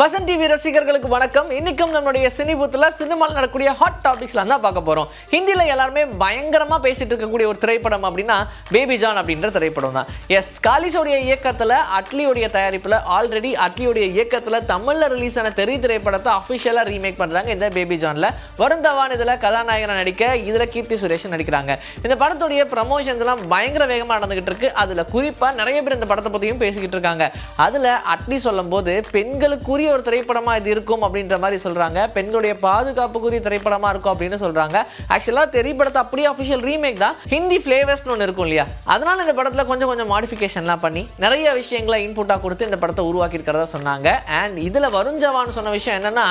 Vasan TV ரசிகர்களுக்கு வணக்கம். இன்னைக்கும் நம்மளுடைய சினிபூத்தில் சினிமாவில் நடக்கக்கூடிய ஹாட் டாபிக்ஸ்லாம் தான் பார்க்க போகிறோம் ஹிந்தியில் எல்லாருமே பயங்கரமாக பேசிட்டு இருக்கக்கூடிய ஒரு திரைப்படம் அப்படின்னா பேபி ஜான் அப்படின்ற திரைப்படம் தான். எஸ் காலிஸோடைய இயக்கத்தில் அட்லியோடைய தயாரிப்பில் ஆல்ரெடி அட்லியோடைய இயக்கத்தில் தமிழில் ரிலீஸ் ஆன தெரி திரைப்படத்தை அஃபிஷியலாக ரீமேக் பண்ணுறாங்க இந்த பேபி ஜானில் வருண் தவான் இதில் கதாநாயகனை நடிக்க இதில் கீர்த்தி சுரேஷ் நடிக்கிறாங்க. இந்த படத்துடைய ப்ரமோஷன்ஸ்லாம் பயங்கர வேகமாக நடந்துகிட்டு இருக்கு. அதில் குறிப்பாக நிறைய பேர் இந்த படத்தை பற்றியும் பேசிக்கிட்டு இருக்காங்க. அதில் அட்லி சொல்லும்போது பெண்களுக்குரிய ஒரு திரைப்படமாக இது இருக்கும் அப்படின்ற மாதிரி சொல்கிறாங்க பெண்களுடைய பாதுகாப்புக்குரிய திரைப்படமாக இருக்கும் அப்படின்னு சொல்கிறாங்க ஆக்சுவலாக திரைப்படத்தை அப்படியே அஃபிஷியல் ரீமேக் தான். ஹிந்தி ஃப்ளேவர்ஸ்னு ஒன்று இருக்கும் இல்லையா? அதனால் இந்த படத்தில் கொஞ்சம் கொஞ்சம் மாடிஃபிகேஷன்லாம் பண்ணி நிறைய விஷயங்களை இன்புட்டாக கொடுத்து இந்த படத்தை உருவாக்கியிருக்கிறதா சொன்னாங்க. அண்ட் இதில் வருண் ஜவான் சொன்ன விஷயம் என்னென்னா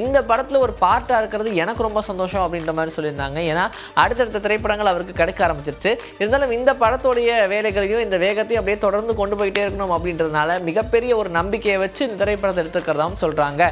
இந்த படத்தில் ஒரு பார்ட்டாக இருக்கிறது எனக்கு ரொம்ப சந்தோஷம் அப்படின்ற மாதிரி சொல்லியிருந்தாங்க. ஏன்னா அடுத்தடுத்த திரைப்படங்கள் அவருக்கு கிடைக்க ஆரம்பிச்சிருச்சு. இருந்தாலும் இந்த படத்துடைய வேலைகளையும் இந்த வேகத்தையும் அப்படியே தொடர்ந்து கொண்டு போயிட்டே இருக்கணும் அப்படின்றதுனால மிகப்பெரிய ஒரு நம்பிக்கையை வச்சு இந்த திரைப்படத்தை எடுத்துக்கிறது எடுத்துக்கிறதாவும் சொல்கிறாங்க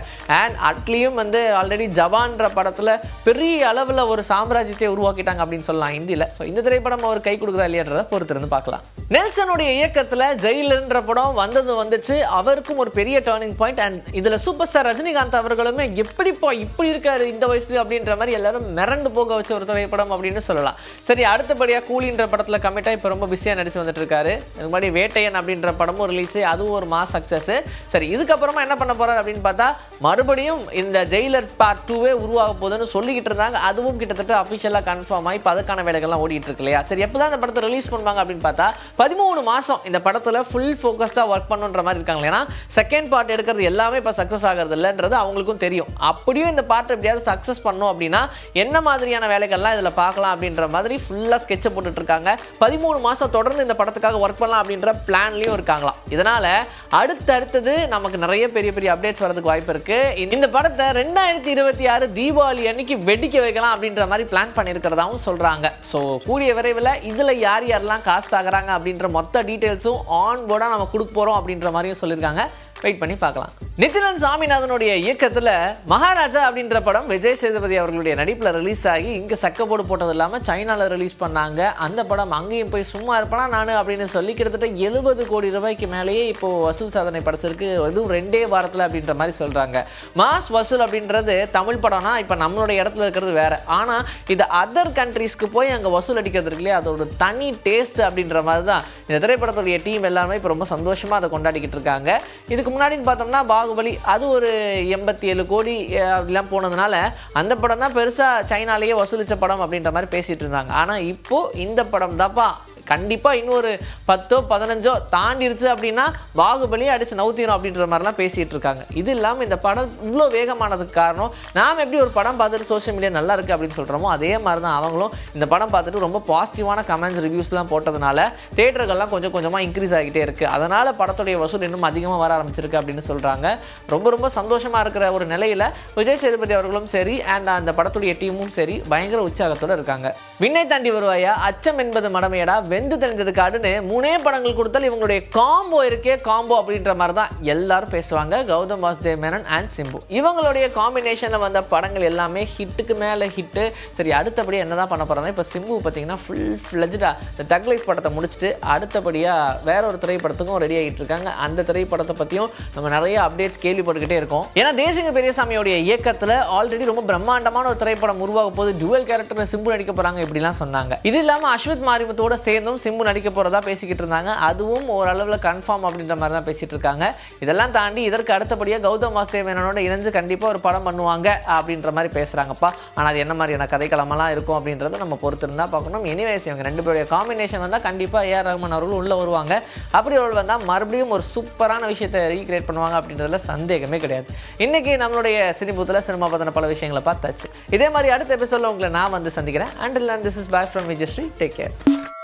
அண்ட் அட்லியும் வந்து ஆல்ரெடி ஜவான்ற படத்தில் பெரிய அளவில் ஒரு சாம்ராஜ்யத்தை உருவாக்கிட்டாங்க அப்படின்னு சொல்லலாம் ஹிந்தியில். ஸோ இந்த திரைப்படம் அவர் கை கொடுக்குறா இல்லையன்றதை பொறுத்திருந்து பார்க்கலாம். நெல்சனுடைய இயக்கத்தில் ஜெயிலுன்ற படம் வந்தது வந்துச்சு. அவருக்கும் ஒரு பெரிய டேர்னிங் பாயிண்ட் அண்ட் இதில் சூப்பர் ஸ்டார் ரஜினிகாந்த் அவர்களுமே எப்படிப்பா இப்படி இருக்காரு இந்த வயசுல அப்படின்ற மாதிரி எல்லாரும் மிரண்டு போக வச்ச ஒரு திரைப்படம் அப்படின்னு சொல்லலாம். சரி அடுத்தபடியாக கூலின்ற படத்தில் கமிட்டாக இப்போ ரொம்ப பிஸியாக நடிச்சு வந்துட்டு இருக்காரு இதுக்கு முன்னாடி வேட்டையன் அப்படின்ற படமும் ரிலீஸ் அதுவும் ஒரு மாஸ் சக்ஸஸ் சரி இதுக்கப்புறமா என்ன பண்ண போறாரு அப்படின்னு பார்த்தா மறுபடியும் இந்த ஜெயிலர் பார்ட் டூவே உருவாக போகுதுன்னு சொல்லிக்கிட்டு இருந்தாங்க. அதுவும் கிட்டத்தட்ட அஃபிஷியலாக கன்ஃபார்ம் ஆகி இப்போ அதுக்கான வேலைகள்லாம் ஓடிட்டு இருக்கு இல்லையா? சரி எப்போ தான் இந்த படத்தை ரிலீஸ் பண்ணுவாங்க அப்படின்னு பார்த்தா பதிமூணு மாதம் இந்த படத்தில் ஃபுல் ஃபோக்கஸ்டாக ஒர்க் பண்ணுன்ற மாதிரி இருக்காங்க ஏன்னா செகண்ட் பார்ட் எடுக்கிறது எல்லாமே இப்போ சக்ஸஸ் ஆகிறது இல்லைன்றது அவங்களுக்கும் தெரியும். அப்படியும் இந்த பார்ட் எப்படியாவது சக்ஸஸ் பண்ணும் அப்படின்னா என்ன மாதிரியான வேலைகள்லாம் இதில் பார்க்கலாம் அப்படின்ற மாதிரி ஃபுல்லாக ஸ்கெட்சை போட்டுட்டு இருக்காங்க. பதிமூணு மாதம் தொடர்ந்து இந்த படத்துக்காக ஒர்க் பண்ணலாம் அப்படின்ற பிளான்லேயும் இருக்காங்களாம். இதனால் அடுத்தடுத்தது நமக்கு நிறைய பெரிய பெரிய அப்டேட்ஸ் வரதுக்கு வாய்ப்பு இருக்கு. இந்த படத்தை ரெண்டாயிரத்தி இருபத்தி ஆறு தீபாவளி அன்னைக்கு வெடிக்க வைக்கலாம் அப்படின்ற மாதிரி பிளான் பண்ணியிருக்கிறதாவும் சொல்றாங்க. ஸோ கூடிய விரைவில் இதில் யார் யாரெல்லாம் காஸ்ட் ஆகிறாங்க அப்படின்ற மொத்த டீட்டெயில்ஸும் ஆன் போர்டாக நம்ம கொடுக்க போகிறோம் அப்படின்ற மாதிரியும் சொல்லியிருக்காங்க. வெயிட் பண்ணி பார்க்கலாம். நிதிலன் சாமிநாதனுடைய இயக்கத்தில் மகாராஜா அப்படின்ற படம் விஜய் சேதுபதி அவர்களுடைய நடிப்பில் ரிலீஸ் ஆகி இங்கே சக்கப்போடு போட்டது இல்லாமல் சைனாவில் ரிலீஸ் பண்ணாங்க. அந்த படம் அங்கேயும் போய் சும்மா இருப்பனா நான் அப்படின்னு சொல்லி கிட்டத்தட்ட எழுபது கோடி ரூபாய்க்கு மேலேயே இப்போ வசூல் சாதனை படைச்சிருக்கு. அதுவும் ரெண்டே வாரத்தில் அப்படின்ற மாதிரி சொல்கிறாங்க மாஸ் வசூல் அப்படின்றது தமிழ் படம்னா இப்போ நம்மளுடைய இடத்துல இருக்கிறது வேறு. ஆனால் இது அதர் கண்ட்ரீஸ்க்கு போய் அங்கே வசூல் அடிக்கிறது இருக்குல்லையே அதோட தனி டேஸ்ட் அப்படின்ற மாதிரி தான் இந்த திரைப்படத்துடைய டீம் எல்லாமே இப்போ ரொம்ப சந்தோஷமாக அதை கொண்டாடிக்கிட்டு இருக்காங்க. இதுக்கு முன்னாடின்னு பார்த்தோம்னா பாகுபலி அது ஒரு எண்பத்தி ஏழு கோடி அப்படிலாம் போனதுனால அந்த படம் தான் பெருசாக சைனாலேயே வசூலித்த படம் அப்படின்ற மாதிரி பேசிகிட்டு இருந்தாங்க. ஆனால் இப்போது இந்த படம் தான்ப்பா கண்டிப்பாக இன்னொரு பத்தோ பதினஞ்சோ தாண்டிருச்சு அப்படின்னா பாகுபலியை அடிச்சு நவுத்திரும் அப்படின்ற மாதிரிலாம் பேசிகிட்டு இருக்காங்க. இது இல்லாமல் இந்த படம் இவ்வளோ வேகமானதுக்கு காரணம் நாம் எப்படி ஒரு படம் பார்த்துட்டு சோஷியல் மீடியா நல்லா இருக்குது அப்படின்னு சொல்கிறோமோ அதே மாதிரி தான் அவங்களும் இந்த படம் பார்த்துட்டு ரொம்ப பாசிட்டிவான கமெண்ட்ஸ் ரிவ்யூஸ்லாம் போட்டதுனால தேட்டர்கள்லாம் கொஞ்சம் கொஞ்சமாக இன்க்ரீஸ் ஆகிட்டே இருக்குது அதனால் படத்துடைய வசூல் இன்னும் அதிகமாக வர ஆரம்பிச்சிருக்கு அப்படின்னு சொல்கிறாங்க ரொம்ப ரொம்ப சந்தோஷமாக இருக்கிற ஒரு நிலையில் விஜய் சேதுபதி அவர்களும் சரி அண்ட் அந்த படத்துடைய டீமும் சரி பயங்கர உற்சாகத்தோடு இருக்காங்க. விண்ணை தாண்டி வருவாயா? அச்சம் என்பது மடமையடா? வெந்து தெரிஞ்சது காடுன்னு மூணே படங்கள் கொடுத்தால் இவங்களுடைய காம்போ இருக்கே காம்போ அப்படின்ற மாதிரி தான் எல்லாரும் பேசுவாங்க. கௌதம் வாசுதேவ் மேனன் அண்ட் சிம்பு. இவங்களுடைய காம்பினேஷனில் வந்த படங்கள் எல்லாமே ஹிட்டுக்கு மேலே ஹிட்டு சரி அடுத்தபடி என்ன தான் பண்ண போகிறாங்க இப்போ சிம்பு பார்த்தீங்கன்னா ஃபுல் ஃப்ளெஜ்டாக இந்த தக்லைஃப் படத்தை முடிச்சுட்டு அடுத்தபடியாக வேற ஒரு திரைப்படத்துக்கும் ரெடி ஆகிட்டு இருக்காங்க. அந்த திரைப்படத்தை பற்றியும் நம்ம நிறைய அப்டேட்ஸ் கேள்விப்பட்டுக்கிட்டே இருக்கோம். ஏன்னா தேசிங்க பெரியசாமியோடைய இயக்கத்தில் ஆல்ரெடி ரொம்ப பிரம்மாண்டமான ஒரு திரைப்படம் உருவாக போது டுவல் கேரக்டர் சிம்பு நடிக்க போகிறாங்க இப்படிலாம் சொன்னாங்க. இது இல்லாமல் அஸ்வத் சேர்ந்து சேர்ந்தும் சிம்பு நடிக்க போகிறதா பேசிக்கிட்டு இருந்தாங்க. அதுவும் ஓரளவில் கன்ஃபார்ம் அப்படின்ற மாதிரி தான் பேசிட்டு இருக்காங்க. இதெல்லாம் தாண்டி இதற்கு அடுத்தபடியாக கௌதம் வாசுதேவனோட இணைஞ்சு கண்டிப்பாக ஒரு படம் பண்ணுவாங்க அப்படின்ற மாதிரி பேசுகிறாங்கப்பா ஆனால் அது என்ன மாதிரியான கதைக்களமெல்லாம் இருக்கும் அப்படின்றத நம்ம பொறுத்து இருந்தால் பார்க்கணும். எனிவேஸ் இவங்க ரெண்டு பேருடைய காம்பினேஷன் வந்தால் கண்டிப்பாக ஏஆர் ரஹ்மான் அவர்கள் உள்ளே வருவாங்க. அப்படி அவர்கள் வந்தால் மறுபடியும் ஒரு சூப்பரான விஷயத்தை ரீக்ரியேட் பண்ணுவாங்க அப்படின்றதுல சந்தேகமே கிடையாது. இன்னைக்கு நம்மளுடைய சினிபூத்தில் சினிமா பற்றின பல விஷயங்களை பார்த்தாச்சு. இதே மாதிரி அடுத்த எபிசோடில் உங்களை நான் வந்து சந்திக்கிறேன். And this is back from Vijayasri take care